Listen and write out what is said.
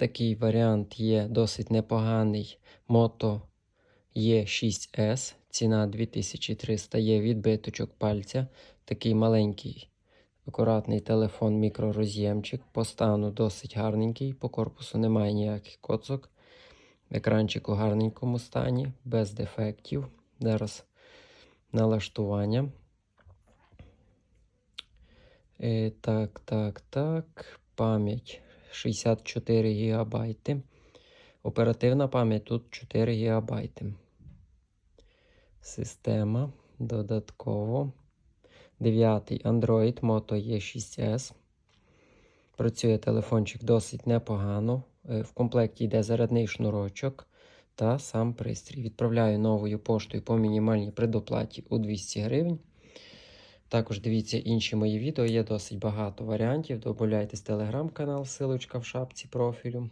Такий варіант є досить непоганий. Moto E6S. Ціна 2300 є відбиточок пальця. Такий маленький, акуратний телефон, мікророз'ємчик. По стану досить гарненький. По корпусу немає ніяких коцок. Екранчик у гарненькому стані, без дефектів. Зараз налаштування. Е, так, так, так. Пам'ять 64 ГБ. Оперативна пам'ять тут 4 ГБ. Система додатково. 9 Android Moto E6S. Працює телефончик досить непогано. Е, В комплекті йде зарядний шнурочок та сам пристрій. Відправляю новою поштою по мінімальній предоплаті у 200 гривень. Також дивіться інші мої відео, є досить багато варіантів. Добавляйтесь в телеграм-канал, силочка в шапці профілю.